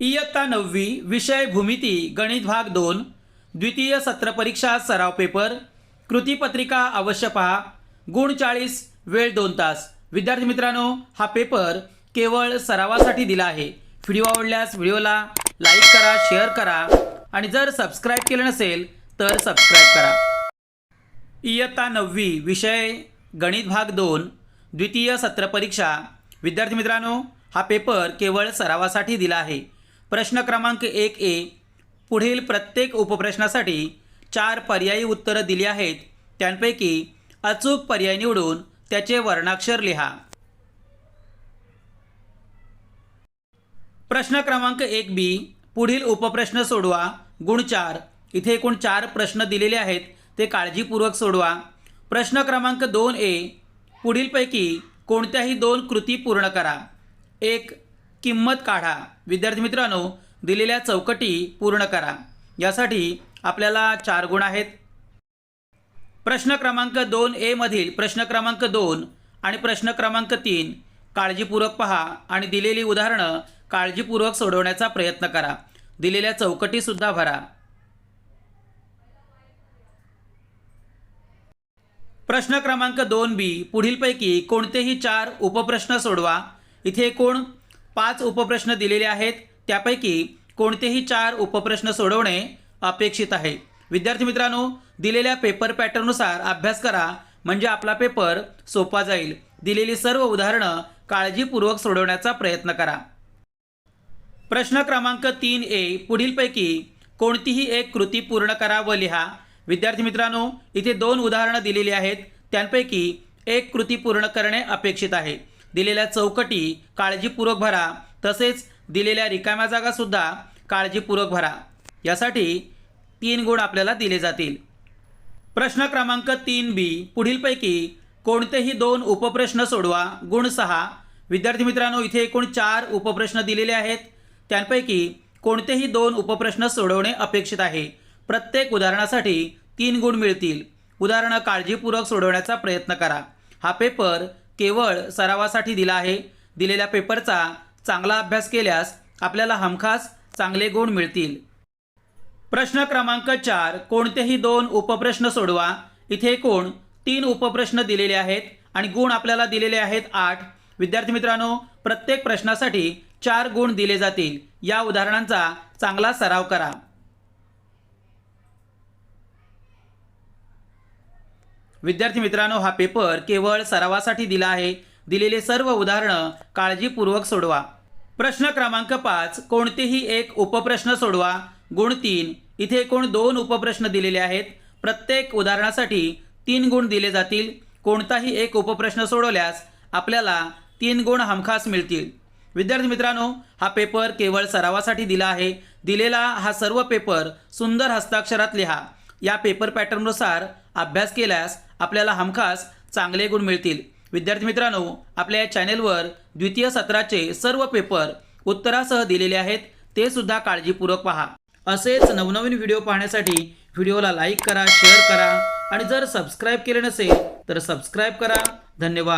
इयत्ता नववी विषय भूमिती गणित भाग दोन द्वितीय सत्र परीक्षा सराव पेपर कृतीपत्रिका अवश्य पहा गुण चाळीस वेळ दोन तास. विद्यार्थी मित्रांनो हा पेपर केवळ सरावासाठी दिला आहे. व्हिडिओ आवडल्यास व्हिडिओला लाईक करा शेअर करा आणि जर सबस्क्राईब केलं नसेल तर सबस्क्राईब करा. इयत्ता नववी विषय गणित भाग दोन द्वितीय सत्र परीक्षा. विद्यार्थी मित्रांनो हा पेपर केवळ सरावासाठी दिला आहे. प्रश्न क्रमांक एक ए पुढील प्रत्येक उपप्रश्नासाठी चार पर्यायी उत्तरं दिली आहेत. त्यांपैकी अचूक पर्याय निवडून त्याचे वर्णाक्षर लिहा. प्रश्न क्रमांक एक बी पुढील उपप्रश्न सोडवा. गुण चार. इथे एकूण चार प्रश्न दिलेले आहेत. ते काळजीपूर्वक सोडवा. प्रश्न क्रमांक दोन ए पुढीलपैकी कोणत्याही दोन कृती पूर्ण करा. एक किंमत काढा. विद्यार्थी मित्रांनो दिलेल्या चौकटी पूर्ण करा. यासाठी आपल्याला चार गुण आहेत. प्रश्न क्रमांक दोन ए मधील प्रश्न क्रमांक दोन आणि प्रश्न क्रमांक तीन काळजीपूर्वक पहा आणि दिलेली उदाहरणं काळजीपूर्वक सोडवण्याचा प्रयत्न करा. दिलेल्या चौकटीसुद्धा भरा. प्रश्न क्रमांक दोन बी. पुढीलपैकी कोणतेही चार उपप्रश्न सोडवा. इथे एकूण पाच उपप्रश्न दिलेले आहेत. त्यापैकी कोणतेही चार उपप्रश्न सोडवणे अपेक्षित आहे. विद्यार्थी मित्रांनो दिलेल्या पेपर पॅटर्ननुसार अभ्यास करा. म्हणजे आपला पेपर सोपा जाईल. दिलेली सर्व उदाहरणं काळजीपूर्वक सोडवण्याचा प्रयत्न करा. प्रश्न क्रमांक तीन ए पुढीलपैकी कोणतीही एक कृती पूर्ण करा व लिहा. विद्यार्थी मित्रांनो इथे दोन उदाहरणं दिलेली आहेत. त्यांपैकी एक कृती पूर्ण करणे अपेक्षित आहे. दिलेल्या चौकटी काळजीपूर्वक भरा. तसेच दिलेल्या रिकाम्या जागासुद्धा काळजीपूर्वक भरा. यासाठी तीन गुण आपल्याला दिले जातील. प्रश्न क्रमांक तीन बी. पुढीलपैकी कोणतेही दोन उपप्रश्न सोडवा. गुण सहा. विद्यार्थी मित्रांनो इथे एकूण चार उपप्रश्न दिलेले आहेत. त्यांपैकी कोणतेही दोन उपप्रश्न सोडवणे अपेक्षित आहे. प्रत्येक उदाहरणासाठी तीन गुण मिळतील. उदाहरणं काळजीपूर्वक सोडवण्याचा प्रयत्न करा. हा पेपर केवळ सरावासाठी दिला आहे. दिलेल्या पेपरचा चांगला अभ्यास केल्यास आपल्याला हमखास चांगले गुण मिळतील. प्रश्न क्रमांक चार कोणतेही दोन उपप्रश्न सोडवा. इथे एकूण तीन उपप्रश्न दिलेले आहेत आणि गुण आपल्याला दिलेले आहेत आठ. विद्यार्थी मित्रांनो प्रत्येक प्रश्नासाठी चार गुण दिले जातील. या उदाहरणांचा चांगला सराव करा. विद्यार्थी मित्रांनो हा पेपर केवळ सरावासाठी दिला आहे. दिलेले सर्व उदाहरणं काळजीपूर्वक सोडवा. प्रश्न क्रमांक पाच कोणतेही एक उपप्रश्न सोडवा. गुण तीन इथे एकूण दोन उपप्रश्न दिलेले आहेत. प्रत्येक उदाहरणासाठी तीन गुण दिले जातील. कोणताही एक उपप्रश्न सोडवल्यास आपल्याला तीन गुण हमखास मिळतील. विद्यार्थी मित्रांनो हा पेपर केवळ सरावासाठी दिला आहे. दिलेला हा सर्व पेपर सुंदर हस्ताक्षरात लिहा. या पेपर पॅटर्ननुसार अभ्यास केल्यास आपल्याला हमखास चांगले गुण मिळतील. विद्यार्थी मित्रांनो आपल्या या चॅनेलवर द्वितीय सत्राचे सर्व पेपर उत्तरासह दिलेले आहेत ते सुद्धा काळजीपूर्वक पहा. असेच नवनवीन व्हिडिओ पाहण्यासाठी व्हिडिओला लाईक करा शेअर करा आणि जर सबस्क्राईब केले नसेल तर सबस्क्राईब करा. धन्यवाद.